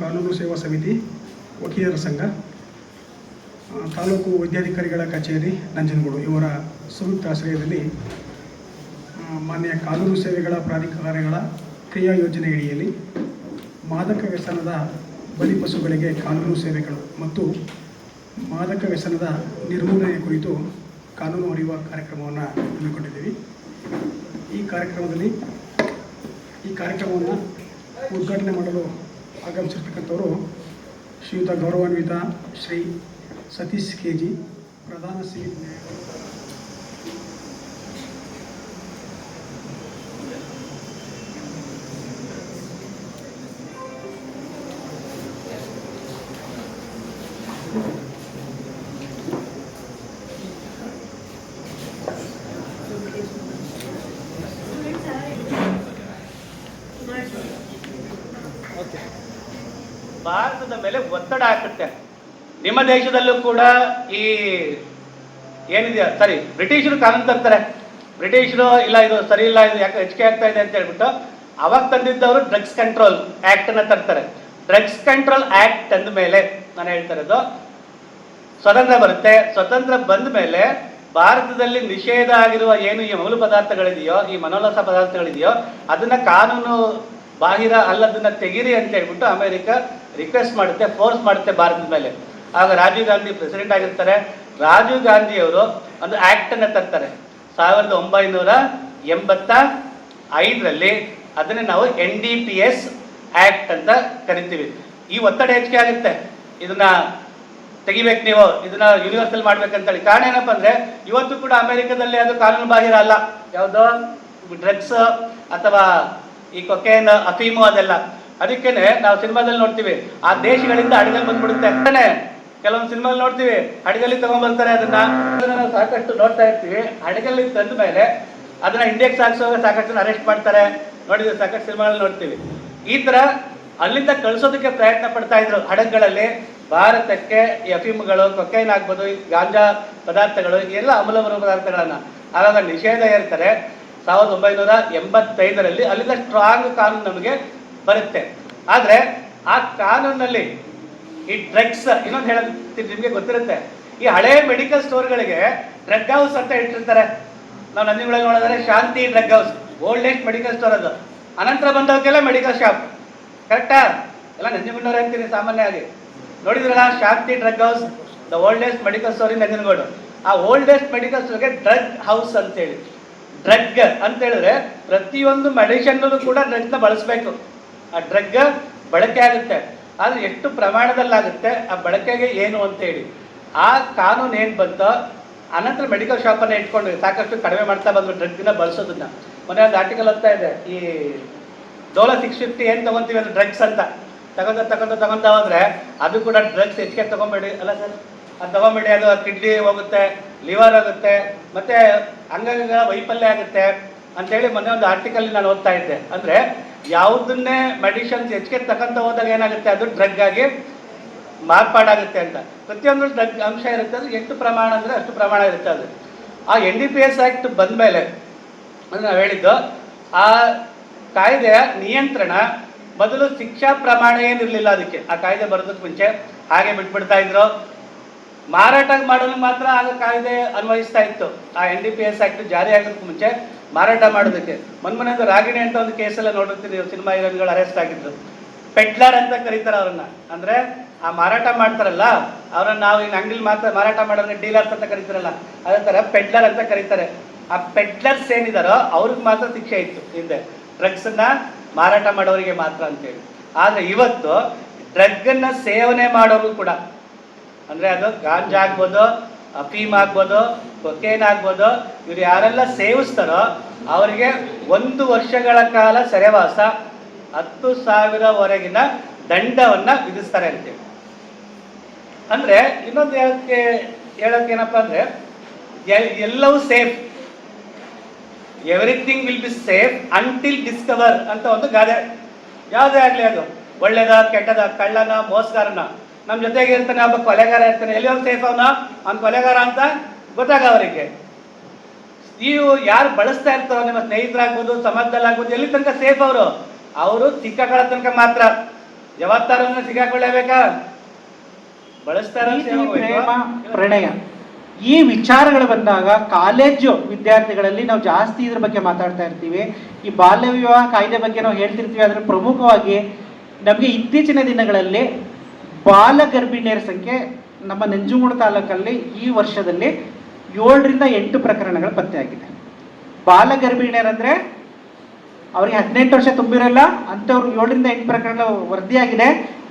ಕಾನೂನು ಸೇವಾ ಸಮಿತಿ ವಕೀಲರ ಸಂಘ ತಾಲೂಕು ವೈದ್ಯಾಧಿಕಾರಿಗಳ ಕಚೇರಿ, ನಂಜನಗೂಡು. ಇವರ ಸಂಯುಕ್ತ ಆಶ್ರಯದಲ್ಲಿ ಮಾನ್ಯ ಕಾನೂನು ಸೇವೆಗಳ ಪ್ರಾಧಿಕಾರಗಳ ಕ್ರಿಯಾ ಯೋಜನೆ ಅಡಿಯಲ್ಲಿ ಮಾದಕ ವ್ಯಸನದ ಬಲಿಪಶುಗಳಿಗೆ ಕಾನೂನು ಸೇವೆಗಳು ಮತ್ತು ಮಾದಕ ವ್ಯಸನದ ನಿರ್ಮೂಲನೆ ಕುರಿತು ಕಾನೂನು ಅರಿಯುವ ಕಾರ್ಯಕ್ರಮವನ್ನು ಹಮ್ಮಿಕೊಂಡಿದ್ದೀವಿ. ಈ ಕಾರ್ಯಕ್ರಮದಲ್ಲಿ ಈ ಕಾರ್ಯಕ್ರಮವನ್ನು ಉದ್ಘಾಟನೆ ಮಾಡಲು ಆಗಮಿಸಿರ್ತಕ್ಕಂಥವರು ಶ್ರೀಯುತ ಗೌರವಾನ್ವಿತ ಶ್ರೀ ಸತೀಶ್ ಕೆ ಜಿ ಪ್ರಧಾನ ಸಿವಿಲ್ ಭಾರತದ ಮೇಲೆ ಒತ್ತಡ ಹಾಕುತ್ತೆ. ನಿಮ್ಮ ದೇಶದಲ್ಲೂ ಕೂಡ ಈ ಏನಿದೆಯಾ? ಸರಿ, ಬ್ರಿಟಿಷರು ಕಾನೂನು ತರ್ತಾರೆ. ಬ್ರಿಟಿಷರು, ಇಲ್ಲ, ಇದು ಸರಿ ಇಲ್ಲ, ಇದು ಯಾಕೆ ಹೆಚ್ಚಿಗೆ ಆಗ್ತಾ ಇದೆ ಅಂತ ಹೇಳ್ಬಿಟ್ಟು ಅವಾಗ ತಂದಿದ್ದವರು ಡ್ರಗ್ಸ್ ಕಂಟ್ರೋಲ್ ಆಕ್ಟ್ ಅನ್ನ ತರ್ತಾರೆ. ಡ್ರಗ್ಸ್ ಕಂಟ್ರೋಲ್ ಆಕ್ಟ್ ಅಂದ ಮೇಲೆ ನಾನು ಹೇಳ್ತಾ ಇರೋದು, ಸ್ವತಂತ್ರ ಬರುತ್ತೆ. ಸ್ವತಂತ್ರ ಬಂದ ಮೇಲೆ ಭಾರತದಲ್ಲಿ ನಿಷೇಧ ಆಗಿರುವ ಏನು ಈ ಮೂಲ ಪದಾರ್ಥಗಳಿದೆಯೋ, ಈ ಮನೋಲಸ ಪದಾರ್ಥಗಳಿದೆಯೋ, ಅದನ್ನ ಕಾನೂನು ಬಾಹಿರ ಅಲ್ಲದನ್ನ ತೆಗೀರಿ ಅಂತ ಹೇಳ್ಬಿಟ್ಟು ಅಮೆರಿಕ ರಿಕ್ವೆಸ್ಟ್ ಮಾಡುತ್ತೆ ಫೋರ್ಸ್ ಮಾಡುತ್ತೆ ಭಾರತದ ಮೇಲೆ. ಆಗ ರಾಜೀವ್ ಗಾಂಧಿ ಪ್ರೆಸಿಡೆಂಟ್ ಆಗಿರ್ತಾರೆ. ರಾಜೀವ್ ಗಾಂಧಿ ಅವರು ಒಂದು ಆಕ್ಟ್ ಅನ್ನ ತರ್ತಾರೆ. ಸಾವಿರದ ಒಂಬೈನೂರ ಎಂಬತ್ತ ಐದರಲ್ಲಿ ಅದನ್ನೇ ನಾವು N D P S act ಅಂತ ಕರಿತೀವಿ. ಈ ಒತ್ತಡ ಹೆಚ್ಚಿಗೆ ಆಗುತ್ತೆ. ಇದನ್ನ ತೆಗಿಬೇಕು ನೀವು. ಇದನ್ನ ಯೂನಿವರ್ಸಲ್ ಮಾಡ್ಬೇಕಂತೇಳಿ. ಕಾರಣ ಏನಪ್ಪ ಅಂದ್ರೆ, ಇವತ್ತು ಕೂಡ ಅಮೆರಿಕದಲ್ಲಿ ಅದು ಕಾನೂನು ಬಾಹಿರ ಅಲ್ಲ. ಯಾವುದೋ? ಡ್ರಗ್ಸ್ ಅಥವಾ ಈ ಕೊಕೇನ್ ಅಫೀಮು ಅದೆಲ್ಲ. ಅದಕ್ಕೇನೆ ನಾವು ಸಿನಿಮಾದಲ್ಲಿ ನೋಡ್ತೀವಿ. ಆ ದೇಶಗಳಿಂದ ಹಡಗಲ್ಲಿ ಬಂದ್ಬಿಡುತ್ತೆ. ಕೆಲವೊಂದು ಸಿನಿಮಾದಲ್ಲಿ ನೋಡ್ತೀವಿ. ಹಡಗಲ್ಲಿ ತಗೊಂಡ್ಬರ್ತಾರೆ ಅದನ್ನ. ನಾವು ಸಾಕಷ್ಟು ನೋಡ್ತಾ ಇರ್ತೀವಿ. ಹಡಗಲ್ಲಿ ತಂದ ಮೇಲೆ ಅದನ್ನ ಇಂಡಿಯಾಗೆ ಸಾಗಿಸುವಾಗ ಸಾಕಷ್ಟು ಅರೆಸ್ಟ್ ಮಾಡ್ತಾರೆ. ನೋಡಿದ್ರೆ ಸಾಕಷ್ಟು ಸಿನಿಮಾಗಳಲ್ಲಿ ನೋಡ್ತೀವಿ. ಈ ತರ ಅಲ್ಲಿಂದ ಕಳಿಸೋದಕ್ಕೆ ಪ್ರಯತ್ನ ಪಡ್ತಾ ಇದ್ರು ಹಡಗುಗಳಲ್ಲಿ. ಭಾರತಕ್ಕೆ ಕೊಕ್ಕೈನ್ ಕೊಕೈನ್ ಆಗ್ಬೋದು, ಗಾಂಜಾ ಪದಾರ್ಥಗಳು, ಎಲ್ಲ ಅಮೂಲಮೂಲ ಪದಾರ್ಥಗಳನ್ನ. ಆವಾಗ ನಿಷೇಧ ಇರ್ತಾರೆ ಸಾವಿರದ ಒಂಬೈನೂರ ಎಂಬತ್ತೈದರಲ್ಲಿ ಅಲ್ಲಿಂದ ಸ್ಟ್ರಾಂಗ್ ಕಾನೂನು ನಮಗೆ ಬರುತ್ತೆ. ಆದ್ರೆ ಆ ಕಾನೂನಲ್ಲಿ ಈ ಡ್ರಗ್ಸ್ ಇನ್ನೊಂದು ಹೇಳೋದು ನಿಮಗೆ ಗೊತ್ತಿರುತ್ತೆ. ಈ ಹಳೆ ಮೆಡಿಕಲ್ ಸ್ಟೋರ್ಗಳಿಗೆ ಡ್ರಗ್ ಹೌಸ್ ಅಂತ ಇಟ್ಟಿರ್ತಾರೆ. ನಾವು ನಂದಿಗಳಲ್ಲಿ ನೋಡಿದ್ರೆ Shanti drug house oldest medical store ಅದು. ಅನಂತರ ಬಂದವಕ್ಕೆಲ್ಲ ಮೆಡಿಕಲ್ ಶಾಪ್ ಕರೆಕ್ಟಾ ಎಲ್ಲ ನಂಜನಗೂಡವ್ರು ಅಂತೀನಿ ಸಾಮಾನ್ಯವಾಗಿ. ನೋಡಿದ್ರಲ್ಲ, Shanti drug house the oldest medical store in Nanjangud. ಆ ಓಲ್ಡೆಸ್ಟ್ ಮೆಡಿಕಲ್ ಸ್ಟೋರ್ಗೆ ಡ್ರಗ್ ಹೌಸ್ ಅಂತೇಳಿ ಡ್ರಗ್ ಅಂತ ಹೇಳಿದ್ರೆ ಪ್ರತಿಯೊಂದು ಮೆಡಿಷನ್ನಲ್ಲೂ ಕೂಡ ಡ್ರಗ್ನ ಬಳಸಬೇಕು. ಆ ಡ್ರಗ್ ಬಳಕೆ ಆಗುತ್ತೆ. ಆದ್ರೆ ಎಷ್ಟು ಪ್ರಮಾಣದಲ್ಲಾಗುತ್ತೆ, ಆ ಬಳಕೆಗೆ ಏನು ಅಂತ ಹೇಳಿ. ಆ ಕಾನೂನು ಏನು ಬಂತೋ, ಅನಂತರ ಮೆಡಿಕಲ್ ಶಾಪನ್ನು ಇಟ್ಕೊಂಡು ಸಾಕಷ್ಟು ಕಡಿಮೆ ಮಾಡ್ತಾ ಬಂದ್ರು ಡ್ರಗ್ನ ಬಳಸೋದನ್ನ. ಮೊನ್ನೆ ಒಂದು ಆರ್ಟಿಕಲ್ ಹೋಗ್ತಾ ಇದೆ ಈ ಡೋಲೋ ಸಿಕ್ಸ್ ಫಿಫ್ಟಿ ಏನು ತಗೊಂತೀವಿ ಅದು ಡ್ರಗ್ಸ್ ಅಂತ. ತಗೊಂಡ ತಗೊಂಡ ತಗೊಂತ ಹೋದ್ರೆ ಅದು ಕೂಡ ಡ್ರಗ್ಸ್ ಹೆಚ್ಚಿಗೆ ತಗೊಂಬೇಡಿ. ಅಲ್ಲ ಸರ್, ಅದು ತಗೊಂಬೇಡಿ, ಅದು ಕಿಡ್ನಿ ಹೋಗುತ್ತೆ, ಲಿವರ್ ಆಗುತ್ತೆ, ಮತ್ತೆ ಅಂಗಗಳ ವೈಫಲ್ಯ ಆಗುತ್ತೆ. ಅಂತೇಳಿ ಮೊನ್ನೆ ಒಂದು ಆರ್ಟಿಕಲ್ ನಾನು ಓದ್ತಾ ಇದ್ದೆ. ಅಂದ್ರೆ ಯಾವುದನ್ನೇ ಮೆಡಿಷನ್ಸ್ ಹೆಚ್ಚಿಗೆ ತಕ್ಕಂತ ಹೋದಾಗ ಏನಾಗುತ್ತೆ? ಅದು ಡ್ರಗ್ ಆಗಿ ಮಾರ್ಪಾಡಾಗುತ್ತೆ ಅಂತ. ಪ್ರತಿಯೊಂದು ಡ್ರಗ್ ಅಂಶ ಇರುತ್ತೆ. ಅದು ಎಷ್ಟು ಪ್ರಮಾಣ ಅಂದರೆ ಅಷ್ಟು ಪ್ರಮಾಣ ಇರುತ್ತೆ ಅದು. ಆ N D P S act ಬಂದಮೇಲೆ, ಅಂದ್ರೆ ನಾವು ಹೇಳಿದ್ದು, ಆ ಕಾಯ್ದೆಯ ನಿಯಂತ್ರಣ ಮೊದಲು ಶಿಕ್ಷಾ ಪ್ರಮಾಣ ಏನಿರಲಿಲ್ಲ ಅದಕ್ಕೆ. ಆ ಕಾಯ್ದೆ ಬರೋದಕ್ಕೆ ಮುಂಚೆ ಹಾಗೆ ಬಿಟ್ಬಿಡ್ತಾ ಇದ್ರು. ಮಾರಾಟ ಮಾಡಲು ಮಾತ್ರ ಆಗ ಕಾಯ್ದೆ ಅನ್ವಯಿಸ್ತಾ ಇತ್ತು. ಆ N D P S act ಜಾರಿ ಆಗೋದಕ್ಕೆ ಮುಂಚೆ ಮಾರಾಟ ಮಾಡೋದಕ್ಕೆ. ಮೊನ್ಮನೆದು ರಾಗಿಣಿ ಅಂತ ಒಂದು ಕೇಸೆಲ್ಲ ನೋಡುತ್ತೀರಿ ಸಿನಿಮಾ ಹೀರೋನ್ಗಳು ಅರೆಸ್ಟ್ ಆಗಿದ್ರು. ಪೆಟ್ಲರ್ ಅಂತ ಕರೀತಾರೆ ಅವ್ರನ್ನ. ಅಂದ್ರೆ ಆ ಮಾರಾಟ ಮಾಡ್ತಾರಲ್ಲ, ಅವ್ರನ್ನ ನಾವು ಈಗ ಅಂಗಡಿಲಿ ಮಾತ್ರ ಮಾರಾಟ ಮಾಡೋದ್ರೆ ಡೀಲರ್ಸ್ ಅಂತ ಕರೀತಾರಲ್ಲ, ಅದೇ ತರ ಪೆಡ್ಲರ್ ಅಂತ ಕರೀತಾರೆ. ಆ ಪೆಡ್ಲರ್ಸ್ ಏನಿದಾರೋ ಅವ್ರಿಗೆ ಮಾತ್ರ ಶಿಕ್ಷೆ ಇತ್ತು ಹಿಂದೆ. ಡ್ರಗ್ಸ್ ಅನ್ನ ಮಾರಾಟ ಮಾಡೋರಿಗೆ ಮಾತ್ರ ಅಂತೇಳಿ. ಆದರೆ ಇವತ್ತು ಡ್ರಗ್ಗನ್ನು ಸೇವನೆ ಮಾಡೋರು ಕೂಡ, ಅಂದ್ರೆ ಅದು ಗಾಂಜಾ ಆಗ್ಬೋದು ಅಫೀಮ್ ಆಗ್ಬೋದು ಕೊಕೇನ್ ಆಗ್ಬೋದು ಇವ್ರು ಯಾರೆಲ್ಲ ಸೇವಿಸ್ತಾರೋ, ಅವರಿಗೆ ಒಂದು ವರ್ಷಗಳ ಕಾಲ ಸೆರೆವಾಸ ಹತ್ತು ಸಾವಿರವರೆಗಿನ ದಂಡವನ್ನ ವಿಧಿಸ್ತಾರೆ ಅಂತೇಳಿ ಅಂದ್ರೆ ಇನ್ನೊಂದು ಹೇಳಕ್ಕೆ ಏನಪ್ಪಾ ಅಂದ್ರೆ ಎಲ್ಲವೂ safe. Everything will be safe until discover ಅಂತ ಒಂದು ಗಾದೆ. ಯಾವುದೇ ಆಗಲಿ ಅದು, ಒಳ್ಳೇದ, ಕೆಟ್ಟದ, ಕಳ್ಳನ, ಮೋಸಗಾರನ ನಮ್ಮ ಜೊತೆಗೆ ಇರ್ತಾನೆ ಒಬ್ಬ ಕೊಲೆಗಾರ ಇರ್ತಾನೆ. ಎಲ್ಲಿ ಒಂದು ಸೇಫ್ ಅವನ? ಅವ್ನ ಕೊಲೆಗಾರ ಅಂತ ಗೊತ್ತಾಗ ಅವರಿಗೆ ನೀವು ಯಾರು ಬಳಸ್ತಾ ಇರ್ತಾರೋ, ನಿಮ್ಮ ಸ್ನೇಹಿತರಾಗ್ಬೋದು ಸಮಾಜದಲ್ಲಾಗ್ಬೋದು ಎಲ್ಲಿ ತನಕ ಸೇಫ್ ಅವರು? ಅವರು ಸಿಕ್ಕಾಕೊಳ್ಳೋ ತನಕ ಮಾತ್ರ. ಯಾವತ್ತಾರನ್ನ ಸಿಕ್ಕಾಕೊಳ್ಳೇಬೇಕಾ? ಬಳಸ್ತಾರ ಪ್ರಣಯ. ಈ ವಿಚಾರಗಳು ಬಂದಾಗ ಕಾಲೇಜು ವಿದ್ಯಾರ್ಥಿಗಳಲ್ಲಿ ನಾವು ಜಾಸ್ತಿ ಇದ್ರ ಬಗ್ಗೆ ಮಾತಾಡ್ತಾ ಇರ್ತೀವಿ. ಈ ಬಾಲ್ಯ ವಿವಾಹ ಕಾಯ್ದೆ ಬಗ್ಗೆ ನಾವು ಹೇಳ್ತಿರ್ತೀವಿ. ಅದರ ಪ್ರಮುಖವಾಗಿ ನಮಗೆ ಇತ್ತೀಚಿನ ದಿನಗಳಲ್ಲಿ ಬಾಲ ಗರ್ಭಿಣಿಯರ ಸಂಖ್ಯೆ ನಮ್ಮ ನಂಜುಗೂಡು ತಾಲೂಕಲ್ಲಿ ಈ ವರ್ಷದಲ್ಲಿ ಏಳರಿಂದ ಎಂಟು ಪ್ರಕರಣಗಳು ಪತ್ತೆಯಾಗಿದೆ. ಗರ್ಭಿಣಿಯರಂದ್ರೆ ಅವರಿಗೆ ಹದಿನೆಂಟು ವರ್ಷ ತುಂಬಿರಲ್ಲ, ಅಂಥವ್ರು ಏಳರಿಂದ ಎಂಟು ಪ್ರಕರಣ ವರದಿಯಾಗಿದೆ.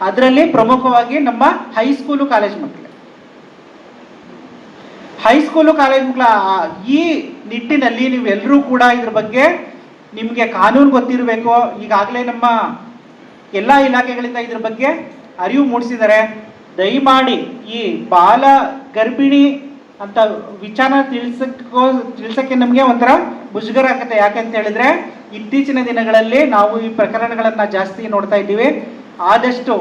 ಅದರಲ್ಲಿ ಪ್ರಮುಖವಾಗಿ ನಮ್ಮ ಹೈಸ್ಕೂಲು ಕಾಲೇಜ್ ಮಕ್ಕಳು. ಹೈಸ್ಕೂಲು ಕಾಲೇಜ್ ಮಕ್ಕಳ ಈ ನಿಟ್ಟಿನಲ್ಲಿ ನೀವೆಲ್ಲರೂ ಕೂಡ ಇದ್ರ ಬಗ್ಗೆ ನಿಮಗೆ ಕಾನೂನು ಗೊತ್ತಿರಬೇಕು, ಈಗಾಗಲೇ ನಮ್ಮ ಎಲ್ಲ ಇಲಾಖೆಗಳಿಂದ ಇದ್ರ ಬಗ್ಗೆ ಅರಿವು ಮೂಡಿಸಿದ್ದಾರೆ ದಯಮಾಡಿ ಈ ಬಾಲ ಗರ್ಭಿಣಿ ಅಂತ ವಿಚಾರ ತಿಳಿಸಕ್ಕೋ ತಿಳಿಸಕ್ಕೆ ನಮಗೆ ಒಂಥರ ಮುಜುಗರ ಆಗುತ್ತೆ. ಯಾಕಂತ ಹೇಳಿದ್ರೆ ಇತ್ತೀಚಿನ ದಿನಗಳಲ್ಲಿ ನಾವು ಈ ಪ್ರಕರಣಗಳನ್ನು ಜಾಸ್ತಿ ನೋಡ್ತಾ ಇದ್ದೀವಿ. ಆದಷ್ಟು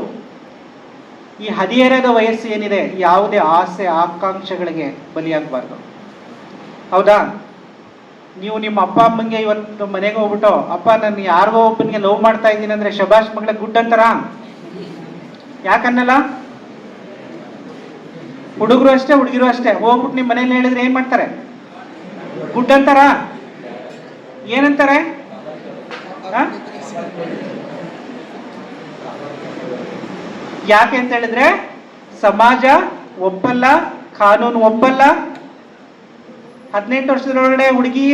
ಈ ಹದಿಹರೆಯದ ವಯಸ್ಸು ಏನಿದೆ, ಯಾವುದೇ ಆಸೆ, ಆಕಾಂಕ್ಷೆಗಳಿಗೆ ಬಲಿಯಾಗಬಾರ್ದು. ಹೌದಾ? ನೀವು ನಿಮ್ಮ ಅಪ್ಪ, ಅಮ್ಮಂಗೆ ಇವತ್ತು ಮನೆಗೆ ಹೋಗ್ಬಿಟ್ಟು, ಅಪ್ಪ, ನಾನು ಯಾರಿಗೋ ಒಬ್ಬನಿಗೆ ಲವ್ ಮಾಡ್ತಾ ಇದ್ದೀನಿ ಅಂದ್ರೆ ಶಬಾಷ್ ಮಗಳ ಗುಡ್ ಅಂತಾರ ಯಾಕನ್ನಲ್ಲ? ಹುಡುಗರು ಅಷ್ಟೇ, ಹುಡುಗಿರು ಅಷ್ಟೇ. ಹೋಗ್ಬಿಟ್ಟು ನಿಮ್ಮ ಮನೇಲಿ ಹೇಳಿದ್ರೆ ಏನ್ ಮಾಡ್ತಾರೆ? ಗುಡ್ ಅಂತಾರ? ಏನಂತಾರೆ? ಯಾಕೆ ಅಂತ ಹೇಳಿದ್ರೆ, ಸಮಾಜ ಒಪ್ಪಲ್ಲ, ಕಾನೂನು ಒಪ್ಪಲ್ಲ. ಹದಿನೆಂಟು ವರ್ಷದೊಳಗಡೆ ಹುಡುಗಿ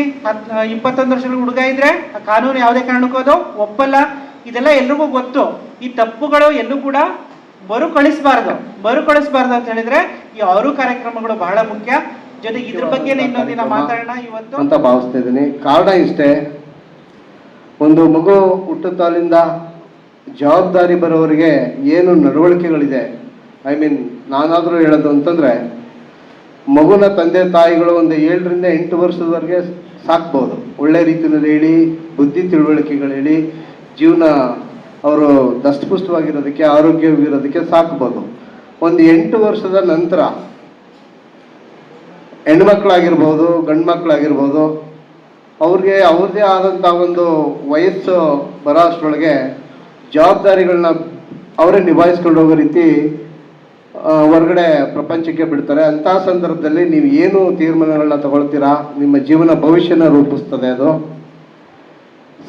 ಇಪ್ಪತ್ತೊಂದು ವರ್ಷದ ಹುಡುಗ ಇದ್ರೆ, ಆ ಕಾನೂನು ಯಾವುದೇ ಕಾರಣಕ್ಕೂ ಅದು ಒಪ್ಪಲ್ಲ. ಇದೆಲ್ಲ ಎಲ್ರಿಗೂ ಗೊತ್ತು. ಈ ತಪ್ಪುಗಳು ಎಲ್ಲೂ ಕೂಡ ಮರುಕಳಿಸಬಾರ್ದು. ಮರುಕಳಿಸಬಾರ್ದು ಅಂತ ಹೇಳಿದ್ರೆ ಈ ಆರು ಕಾರ್ಯಕ್ರಮಗಳು ಬಹಳ ಮುಖ್ಯ. ಜೊತೆಗೆ ಇದ್ರ ಬಗ್ಗೆ ಇನ್ನೊಂದಿನ ಮಾತಾಡೋಣ ಇವತ್ತು. ಅಂತ ಭಾವಿಸ್ತಾ ಇದ್ದೀನಿ. ಕಾರಣ ಇಷ್ಟೇ ಒಂದು ಮಗು ಹುಟ್ಟುತ್ತಾಲಿಂದ ಜವಾಬ್ದಾರಿ ಬರೋವರಿಗೆ ಏನು ನಡವಳಿಕೆಗಳಿದೆ? ಐ ಮೀನ್ ನಾನಾದರೂ ಹೇಳೋದು ಅಂತಂದರೆ ಮಗುನ ತಂದೆ ತಾಯಿಗಳು ಒಂದು ಏಳರಿಂದ ಎಂಟು ವರ್ಷದವರೆಗೆ ಸಾಕ್ಬೋದು. ಒಳ್ಳೆ ರೀತಿಯಲ್ಲಿ ಹೇಳಿ ಬುದ್ಧಿ ತಿಳುವಳಿಕೆಗಳು ಹೇಳಿ ಜೀವನ ಅವರು ದಷ್ಟಪುಷ್ಟವಾಗಿರೋದಕ್ಕೆ ಆರೋಗ್ಯವಾಗಿರೋದಕ್ಕೆ ಸಾಕ್ಬೋದು. ಒಂದು ಎಂಟು ವರ್ಷದ ನಂತರ ಹೆಣ್ಮಕ್ಳಾಗಿರ್ಬೋದು ಗಂಡು ಮಕ್ಕಳಾಗಿರ್ಬೋದು ಅವ್ರಿಗೆ ಅವ್ರದೇ ಆದಂಥ ಒಂದು ವಯಸ್ಸು ಬರೋ ಅಷ್ಟರೊಳಗೆ ಜವಾಬ್ದಾರಿಗಳನ್ನ ಅವರೇ ನಿಭಾಯಿಸ್ಕೊಂಡು ಹೋಗೋ ರೀತಿ ಹೊರಗಡೆ ಪ್ರಪಂಚಕ್ಕೆ ಬಿಡ್ತಾರೆ. ಅಂಥ ಸಂದರ್ಭದಲ್ಲಿ ನೀವು ಏನು ತೀರ್ಮಾನಗಳನ್ನ ತಗೊಳ್ತೀರಾ? ನಿಮ್ಮ ಜೀವನ ಭವಿಷ್ಯನ ರೂಪಿಸ್ತದೆ ಅದು.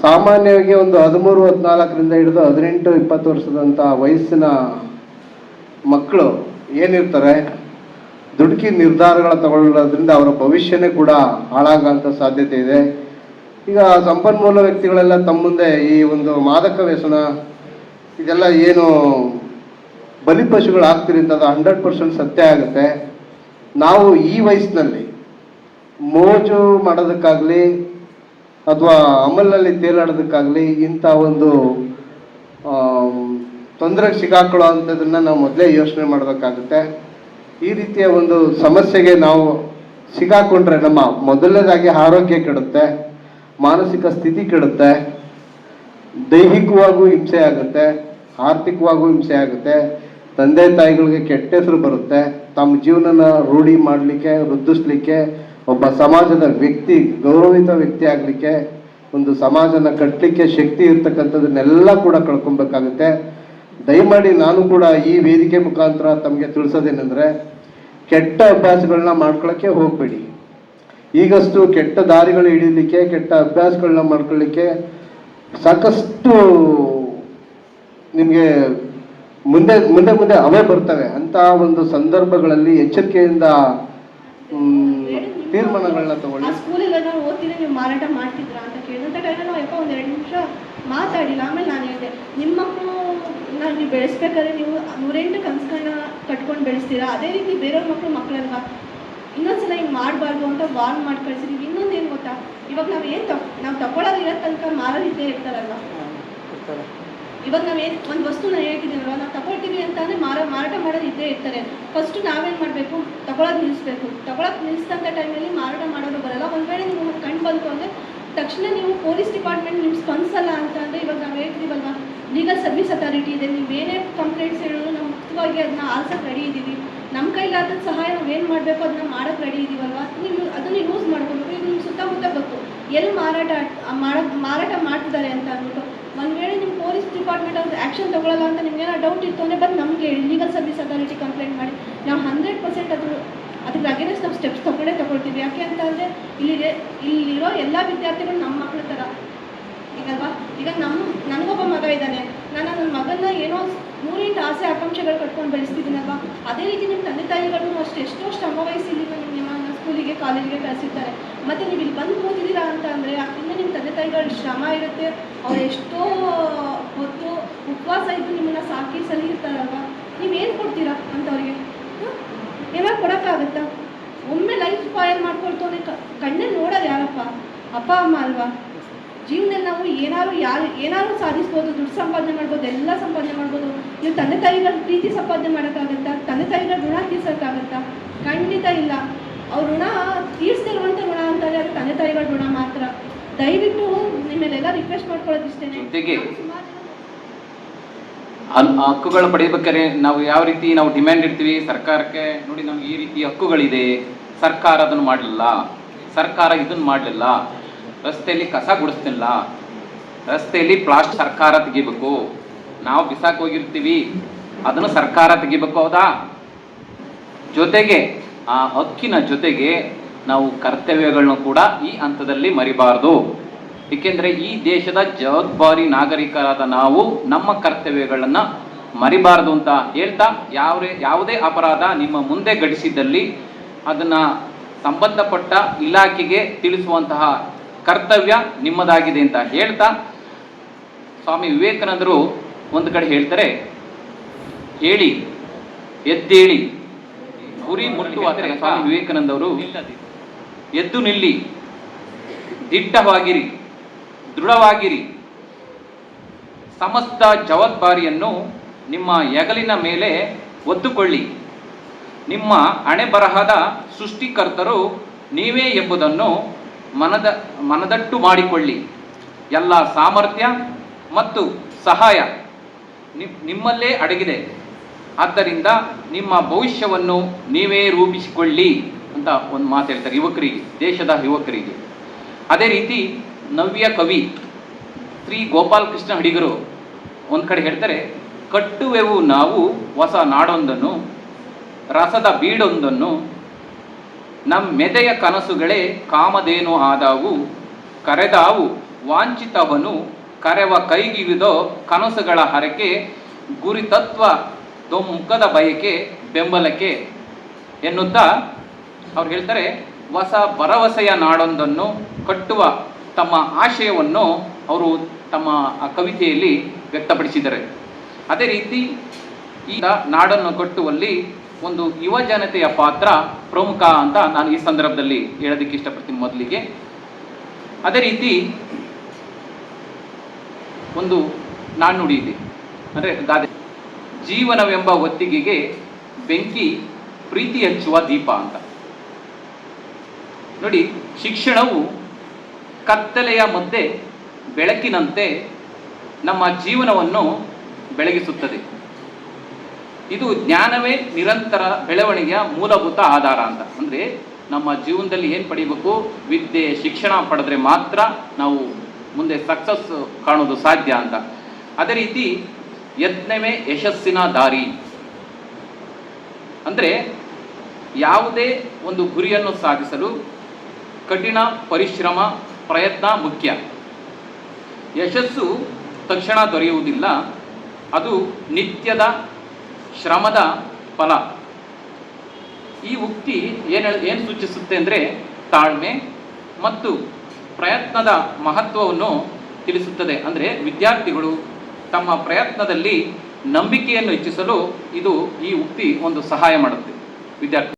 ಸಾಮಾನ್ಯವಾಗಿ ಒಂದು ಹದಿಮೂರು, ಹದಿನಾಲ್ಕರಿಂದ ಹಿಡಿದು ಹದಿನೆಂಟು, ಇಪ್ಪತ್ತು ವರ್ಷದಂಥ ವಯಸ್ಸಿನ ಮಕ್ಕಳು ಏನಿರ್ತಾರೆ, ದುಡುಕಿ ನಿರ್ಧಾರಗಳ ತಗೊಳ್ಳೋದ್ರಿಂದ ಅವರ ಭವಿಷ್ಯನೇ ಕೂಡ ಹಾಳಾಗೋಂಥ ಸಾಧ್ಯತೆ ಇದೆ. ಈಗ ಸಂಪನ್ಮೂಲ ವ್ಯಕ್ತಿಗಳೆಲ್ಲ ತಮ್ಮ ಮುಂದೆ ಈ ಒಂದು ಮಾದಕ ವ್ಯಸನ, ಇದೆಲ್ಲ ಏನು ಬಲಿಪಶುಗಳು ಆಗ್ತಿರಿ ಅಂತ ಅದು ಹಂಡ್ರೆಡ್ ಪರ್ಸೆಂಟ್ ಸತ್ಯ ಆಗುತ್ತೆ. ನಾವು ಈ ವಯಸ್ಸಿನಲ್ಲಿ ಮೋಜು ಮಾಡೋದಕ್ಕಾಗಲಿ ಅಥವಾ ಅಮಲಲ್ಲಿ ತೇಲಾಡೋದಕ್ಕಾಗಲಿ ಇಂಥ ಒಂದು ತೊಂದರೆಗೆ ಸಿಗಾಕೊಳ್ಳೋ ಅಂಥದ್ದನ್ನು ನಾವು ಮೊದಲೇ ಯೋಚನೆ ಮಾಡಬೇಕಾಗುತ್ತೆ. ಈ ರೀತಿಯ ಒಂದು ಸಮಸ್ಯೆಗೆ ನಾವು ಸಿಗಾಕೊಂಡ್ರೆ ನಮ್ಮ ಮೊದಲನೇದಾಗಿ ಆರೋಗ್ಯ ಕೆಡುತ್ತೆ, ಮಾನಸಿಕ ಸ್ಥಿತಿ ಕೆಡುತ್ತೆ, ದೈಹಿಕವಾಗೂ ಹಿಂಸೆ ಆಗುತ್ತೆ, ಆರ್ಥಿಕವಾಗೂ ಹಿಂಸೆ ಆಗುತ್ತೆ, ತಂದೆ ತಾಯಿಗಳಿಗೆ ಕೆಟ್ಟ ಹೆಸರು ಬರುತ್ತೆ, ತಮ್ಮ ಜೀವನನ ರೂಢಿ ಮಾಡಲಿಕ್ಕೆ ವೃದ್ಧಿಸ್ಲಿಕ್ಕೆ ಒಬ್ಬ ಸಮಾಜದ ವ್ಯಕ್ತಿ, ಗೌರವಿತ ವ್ಯಕ್ತಿ ಆಗಲಿಕ್ಕೆ, ಒಂದು ಸಮಾಜನ ಕಟ್ಟಲಿಕ್ಕೆ ಶಕ್ತಿ ಇರ್ತಕ್ಕಂಥದ್ದನ್ನೆಲ್ಲ ಕೂಡ ಕಳ್ಕೊಬೇಕಾಗುತ್ತೆ. ದಯಮಾಡಿ ನಾನು ಕೂಡ ಈ ವೇದಿಕೆ ಮುಖಾಂತರ ತಮಗೆ ತಿಳಿಸೋದೇನೆಂದರೆ, ಕೆಟ್ಟ ಅಭ್ಯಾಸಗಳನ್ನ ಮಾಡ್ಕೊಳ್ಳೋಕ್ಕೆ ಹೋಗಬೇಡಿ. ಈಗಷ್ಟು ಕೆಟ್ಟ ದಾರಿಗಳು ಹಿಡಿಯಲಿಕ್ಕೆ ಕೆಟ್ಟ ಅಭ್ಯಾಸಗಳನ್ನ ಮಾಡ್ಕೊಳ್ಳಿಕ್ಕೆ ಸಾಕಷ್ಟು ನಿಮಗೆ ಮುಂದೆ ಮುಂದೆ ಮುಂದೆ ಅವೇ ಬರ್ತವೆ. ಅಂತ ಒಂದು ಸಂದರ್ಭಗಳಲ್ಲಿ ಎಚ್ಚರಿಕೆಯಿಂದ ತೀರ್ಮಾನಗಳನ್ನ ತಗೊಳ್ಳಿ. ಸ್ಕೂಲಲ್ಲಿ ನಾವು ಓದ್ತೀನಿ ನೀವು ಮಾರಾಟ ಮಾಡ್ತಿದ್ರಾ ಅಂತ ಕೇಳಿದಂತ ಟೈಮಲ್ಲಿ ನಾವು ಯಾಕೋ ಒಂದು ಎರಡು ನಿಮಿಷ ಮಾತಾಡಿಲ್ಲ. ಆಮೇಲೆ ನಾನು ಹೇಳಿದೆ ನಿಮ್ಮ ಮಕ್ಕಳು ನಾನು ನೀವು ಬೆಳೆಸ್ಬೇಕಾದ್ರೆ ನೀವು ನೂರೆಂಟು ಕನಸುಗಳನ್ನ ಕಟ್ಕೊಂಡು ಬೆಳೆಸ್ತೀರಾ? ಅದೇ ರೀತಿ ಬೇರೆಯವ್ರ ಮಕ್ಕಳು ಮಕ್ಕಳನ್ನ ಇನ್ನೊಂದ್ಸಲ ಹಿಂಗೆ ಮಾಡಬಾರ್ದು ಅಂತ ವಾರ್ನ್ ಮಾಡಿ ಕಳಿಸಿದೀವಿ. ಇನ್ನೊಂದು ಏನು ಗೊತ್ತಾ? ಇವಾಗ ನಾವು ಏನು ತಗೊ ನಾವು ತಗೊಳ್ಳೋದು ಇರೋ ತನಕ ಮಾರೋದಿದ್ದೇ ಇರ್ತಾರಲ್ವ? ಇವಾಗ ನಾವೇನು ಒಂದು ವಸ್ತು ನಾನು ಹೇಳ್ತಿದ್ದೀನಲ್ವ ನಾವು ತಗೊಳ್ತೀವಿ ಅಂತ ಅಂದರೆ ಮಾರ, ಮಾರಾಟ ಮಾಡೋದು ಇದ್ದೇ ಇರ್ತಾರೆ. ಫಸ್ಟು ನಾವೇನು ಮಾಡಬೇಕು? ತಗೊಳೋದು ನಿಲ್ಲಿಸ್ಬೇಕು ತಗೊಳಕ್ಕೆ ನಿಲ್ಲಿಸ್ತಂಥ ಟೈಮಲ್ಲಿ ಮಾರಾಟ ಮಾಡೋದು ಬರಲ್ಲ. ಒಂದು ವೇಳೆ ನೀವು ಕಂಡು ಬಂತು ಅಂದರೆ ತಕ್ಷಣ ನೀವು ಪೊಲೀಸ್ ಡಿಪಾರ್ಟ್ಮೆಂಟ್ ನಿಮ್ಗೆ ಸ್ಪಂದಿಸಲ್ಲ ಅಂತ ಅಂದರೆ ಇವಾಗ ನಾವು ಹೇಳ್ತೀವಲ್ವಾ? ಲೀಗಲ್ ಸರ್ವಿಸ್ ಅಥಾರಿಟಿ ಇದೆ. ನೀವು ಏನೇ ಕಂಪ್ಲೇಂಟ್ಸ್ ಹೇಳೋದು ನಾವು ಮುಕ್ತವಾಗಿ ಅದನ್ನ ಆಲ್ಸಕ್ಕೆ ರೆಡಿ ಇದ್ದೀವಿ ನಮ್ಮ ಕೈಲಾದ ಸಹಾಯ ನಾವು ಏನು ಮಾಡಬೇಕು ಅದನ್ನ ಮಾಡೋಕ್ಕೆ ರೆಡಿ ಇದ್ದೀವಲ್ವಾ ನೀವು ಅದನ್ನು ಯೂಸ್ ಮಾಡ್ಕೊಬೇಕು. ಈಗ ನಿಮ್ಮ ಸುತ್ತಮುತ್ತ ಗೊತ್ತು. ಎಲ್ಲಿ ಮಾರಾಟ ಮಾಡ ಮಾರಾಟ ಮಾಡ್ತಿದ್ದಾರೆ ಅಂತ ಅಂದ್ಬಿಟ್ಟು. ಒಂದು ವೇಳೆ ನಿಮ್ಮ ಪೊಲೀಸ್ ಡಿಪಾರ್ಟ್ಮೆಂಟ್ ಅವ್ರು ಆ್ಯಕ್ಷನ್ ತಗೊಳ್ಳಲ್ಲ ಅಂತ ನಿಮ್ಗೆ ಏನೋ ಡೌಟ್ ಇತ್ತು ಅಂದರೆ ಬಂದು ನಮಗೆ ಲೀಗಲ್ ಸರ್ವಿಸ್ ಅಥಾರಿಟಿ ಕಂಪ್ಲೇಂಟ್ ಮಾಡಿ. ನಾವು ಹಂಡ್ರೆಡ್ ಪರ್ಸೆಂಟ್ ಅದ್ರ ಅದ್ರ ಅಗೇನೆಸ್ಟ್ ನಾವು ಸ್ಟೆಪ್ಸ್ ತಗೊಂಡೇ ತಗೊಳ್ತೀವಿ. ಯಾಕೆ ಅಂತ ಅಂದರೆ ಇಲ್ಲಿ ಇಲ್ಲಿರೋ ಎಲ್ಲ ವಿದ್ಯಾರ್ಥಿಗಳು ನಮ್ಮ ಮಕ್ಕಳ ಥರ ಈಗಲ್ವಾ? ಈಗ ನಮ್ಮ ನನಗೊಬ್ಬ ಮಗ ಇದ್ದಾನೆ ನಾನು ನನ್ನ ಮಗನ ಏನೋ ನೂರೆಂಟು ಆಸೆ, ಆಕಾಂಕ್ಷೆಗಳು ಕಟ್ಕೊಂಡು ಬೆಳೆಸ್ತಿದ್ದೀನಲ್ವಾ ಅದೇ ರೀತಿ ನಿಮ್ಮ ತಂದೆ ತಾಯಿಗಳನ್ನು ಅಷ್ಟು. ಎಷ್ಟೋ ಶ್ರಮ ವಹಿಸಿ ನಿಮ್ಮ ಸ್ಕೂಲಿಗೆ, ಕಾಲೇಜಿಗೆ ಕಳಿಸಿರ್ತಾರೆ. ಮತ್ತು ನೀವು ಇಲ್ಲಿ ಬಂದು ಕೂತಿದ್ದೀರಾ ಅಂತ ಅಂದರೆ ಅದರಿಂದ ನಿಮ್ಮ ತಂದೆ ತಾಯಿಗಳ ಶ್ರಮ ಇರುತ್ತೆ. ಅವ್ರು ಎಷ್ಟೋ ಹೊತ್ತು ಉಪವಾಸ ಇದ್ದು ನಿಮ್ಮನ್ನು ಸಾಕಿ ಸಲಿರ್ತಾರಲ್ವಾ? ನೀವೇನು ಕೊಡ್ತೀರಾ ಅಂತವ್ರಿಗೆ? ಏನಾದ್ರು ಕೊಡೋಕ್ಕಾಗತ್ತಾ? ಒಮ್ಮೆ ಲೈಫ್ ಸ್ಪಾಯಲ್ ಅಂದರೆ ಕಣ್ಣಲ್ಲಿ ನೋಡೋದು ಯಾರಪ್ಪ? ಅಪ್ಪ, ಅಮ್ಮ ಅಲ್ವಾ? ಜೀವನದಲ್ಲಿ ನಾವು ಏನಾದ್ರು ಯಾರು ಏನಾದ್ರು ಸಾಧಿಸ್ಬೋದು, ದುಡ್ಡು ಸಂಪಾದನೆ ಮಾಡ್ಬೋದು, ಎಲ್ಲ ಸಂಪಾದನೆ ಮಾಡ್ಬೋದು. ನೀವು ತಂದೆ ತಾಯಿಗಳ ಪ್ರೀತಿ ಸಂಪಾದನೆ ಮಾಡೋಕ್ಕಾಗತ್ತಾ? ತಂದೆ ತಾಯಿಗಳ ಋಣ ತೀರ್ಸೋಕ್ಕಾಗತ್ತಾ? ಖಂಡಿತ ಇಲ್ಲ. ಅವ್ರ ಋಣ ಅಂತ ಋಣ ಅಂತಾರೆ ಅದು ತಂದೆ ತಾಯಿಗಳ ಋಣ ಮಾತ್ರ. ದಯವಿಟ್ಟು ನಿಮ್ಮೆಲ್ಲ ರಿಕ್ವೆಸ್ಟ್ ಮಾಡ್ಕೊಳ್ಳೋದು ಇಷ್ಟೇ ಹಕ್ಕುಗಳು ಪಡೆಯಬೇಕಾದ್ರೆ ನಾವು ಯಾವ ರೀತಿ ನಾವು ಡಿಮ್ಯಾಂಡ್ ಇಡ್ತೀವಿ? ಸರ್ಕಾರಕ್ಕೆ ನೋಡಿ ನಮ್ಗೆ ಈ ರೀತಿ ಹಕ್ಕುಗಳಿದೆ. ಸರ್ಕಾರ ಅದನ್ನು ಮಾಡಲಿಲ್ಲ. ಸರ್ಕಾರ ಇದನ್ನು ಮಾಡಲಿಲ್ಲ. ರಸ್ತೆಯಲ್ಲಿ ಕಸ ಗುಡಿಸ್ತಿಲ್ಲ. ರಸ್ತೆಯಲ್ಲಿ ಪ್ಲಾಸ್ಟ್ ಸರ್ಕಾರ ತೆಗಿಬೇಕು. ನಾವು ಬಿಸಾಕ್ ಹೋಗಿರ್ತೀವಿ. ಅದನ್ನು ಸರ್ಕಾರ ತೆಗಿಬೇಕು, ಹೌದಾ? ಜೊತೆಗೆ ಆ ಹಕ್ಕಿನ ಜೊತೆಗೆ ನಾವು ಕರ್ತವ್ಯಗಳನ್ನು ಕೂಡ ಈ ಹಂತದಲ್ಲಿ ಮರಿಬಾರದು. ಏಕೆಂದರೆ ಈ ದೇಶದ ಜವಾಬ್ದಾರಿ ನಾಗರಿಕರಾದ ನಾವು ನಮ್ಮ ಕರ್ತವ್ಯಗಳನ್ನು ಮರಿಬಾರದು ಅಂತ ಹೇಳ್ತಾ ಯಾವ ಯಾವುದೇ ಅಪರಾಧ ನಿಮ್ಮ ಮುಂದೆ ಘಟಿಸಿದ್ದಲ್ಲಿ ಅದನ್ನು ಸಂಬಂಧಪಟ್ಟ ಇಲಾಖೆಗೆ ತಿಳಿಸುವಂತಹ ಕರ್ತವ್ಯ ನಿಮ್ಮದಾಗಿದೆ ಅಂತ ಹೇಳ್ತಾ ಸ್ವಾಮಿ ವಿವೇಕಾನಂದರು ಒಂದು ಕಡೆ ಹೇಳ್ತಾರೆ, ಹೇಳಿ, ಎದ್ದೇಳಿ ಗುರಿ ಮುಟ್ಟುವ ಸ್ವಾಮಿ ವಿವೇಕಾನಂದವರು ಎದ್ದು ನಿಲ್ಲಿ. ದಿಟ್ಟವಾಗಿರಿ. ದೃಢವಾಗಿರಿ. ಸಮಸ್ತ ಜವಾಬ್ದಾರಿಯನ್ನು ನಿಮ್ಮ ಹೆಗಲಿನ ಮೇಲೆ ಒತ್ತುಕೊಳ್ಳಿ ನಿಮ್ಮ ಹಣೆ ಬರಹದ ಸೃಷ್ಟಿಕರ್ತರು ನೀವೇ ಎಂಬುದನ್ನು ಮನದ ಮನದಟ್ಟು ಮಾಡಿಕೊಳ್ಳಿ. ಎಲ್ಲ ಸಾಮರ್ಥ್ಯ ಮತ್ತು ಸಹಾಯ ನಿಮ್ಮಲ್ಲೇ ಅಡಗಿದೆ. ಆದ್ದರಿಂದ ನಿಮ್ಮ ಭವಿಷ್ಯವನ್ನು ನೀವೇ ರೂಪಿಸಿಕೊಳ್ಳಿ ಅಂತ ಒಂದು ಮಾತು ಹೇಳ್ತಾರೆ ಯುವಕರಿಗೆ, ದೇಶದ ಯುವಕರಿಗೆ. ಅದೇ ರೀತಿ ನವ್ಯ ಕವಿ ಶ್ರೀ ಗೋಪಾಲಕೃಷ್ಣ ಕೃಷ್ಣ ಹಡಿಗರು ಒಂದು ಕಡೆ ಹೇಳ್ತಾರೆ, ಕಟ್ಟುವೆವು ನಾವು ಹೊಸ ನಾಡೊಂದನ್ನು, ರಸದ ಬೀಡೊಂದನ್ನು ನಮ್ಮ ಮೆದೆಯ ಕನಸುಗಳೇ ಕಾಮದೇನು ಆದಾವು, ಕರೆದಾವು ವಾಂಛಿತವನು ಕರೆವ ಕೈಗಿವಿದೋ ಕನಸುಗಳ ಹರಕೆ ಗುರಿ ತತ್ವ ದೊಮ್ಮುಖದ ಬಯಕೆ, ಬೆಂಬಲಕ್ಕೆ ಎನ್ನುತ್ತಾ ಅವ್ರು ಹೇಳ್ತಾರೆ ಹೊಸ ಭರವಸೆಯ ನಾಡೊಂದನ್ನು ಕಟ್ಟುವ ತಮ್ಮ ಆಶಯವನ್ನು ಅವರು ತಮ್ಮ ಕವಿತೆಯಲ್ಲಿ ವ್ಯಕ್ತಪಡಿಸಿದ್ದಾರೆ. ಅದೇ ರೀತಿ ಈ ನಾಡನ್ನು ಕಟ್ಟುವಲ್ಲಿ ಒಂದು ಯುವ ಜನತೆಯ ಪಾತ್ರ ಪ್ರಮುಖ ಅಂತ ನಾನು ಈ ಸಂದರ್ಭದಲ್ಲಿ ಹೇಳೋದಕ್ಕೆ ಇಷ್ಟಪಡ್ತೀನಿ ಮೊದಲಿಗೆ. ಅದೇ ರೀತಿ ಒಂದು ನಾಣ್ಣುಡಿ ಇದೆ, ಅಂದರೆ ಗಾದೆ. ಜೀವನವೆಂಬ ಒತ್ತಿಗೆಗೆ ಬೆಂಕಿ ಪ್ರೀತಿ ಹಚ್ಚುವ ದೀಪ ಅಂತ. ನೋಡಿ, ಶಿಕ್ಷಣವು ಕತ್ತಲೆಯ ಮಧ್ಯೆ ಬೆಳಕಿನಂತೆ ನಮ್ಮ ಜೀವನವನ್ನು ಬೆಳಗಿಸುತ್ತದೆ. ಇದು ಜ್ಞಾನವೇ ನಿರಂತರ ಬೆಳವಣಿಗೆಯ ಮೂಲಭೂತ ಆಧಾರ ಅಂತ. ಅಂದರೆ ನಮ್ಮ ಜೀವನದಲ್ಲಿ ಏನು ಪಡಿಬೇಕು? ವಿದ್ಯೆ, ಶಿಕ್ಷಣ ಪಡೆದ್ರೆ ಮಾತ್ರ ನಾವು ಮುಂದೆ ಸಕ್ಸಸ್ ಕಾಣೋದು ಸಾಧ್ಯ ಅಂತ. ಅದೇ ರೀತಿ ಯತ್ನವೇ ಯಶಸ್ಸಿನ ದಾರಿ. ಅಂದರೆ ಯಾವುದೇ ಒಂದು ಗುರಿಯನ್ನು ಸಾಧಿಸಲು ಕಠಿಣ ಪರಿಶ್ರಮ, ಪ್ರಯತ್ನ ಮುಖ್ಯ. ಯಶಸ್ಸು ತಕ್ಷಣ ದೊರೆಯುವುದಿಲ್ಲ, ಅದು ನಿತ್ಯದ ಶ್ರಮದ ಫಲ. ಈ ಉಕ್ತಿ ಏನು ಏನು ಸೂಚಿಸುತ್ತೆ ಅಂದರೆ ತಾಳ್ಮೆ ಮತ್ತು ಪ್ರಯತ್ನದ ಮಹತ್ವವನ್ನು ತಿಳಿಸುತ್ತದೆ. ಅಂದರೆ ವಿದ್ಯಾರ್ಥಿಗಳು ತಮ್ಮ ಪ್ರಯತ್ನದಲ್ಲಿ ನಂಬಿಕೆಯನ್ನು ಹೆಚ್ಚಿಸಲು ಇದು ಈ ಉಕ್ತಿ ಒಂದು ಸಹಾಯ ಮಾಡುತ್ತೆ. ವಿದ್ಯಾರ್ಥಿ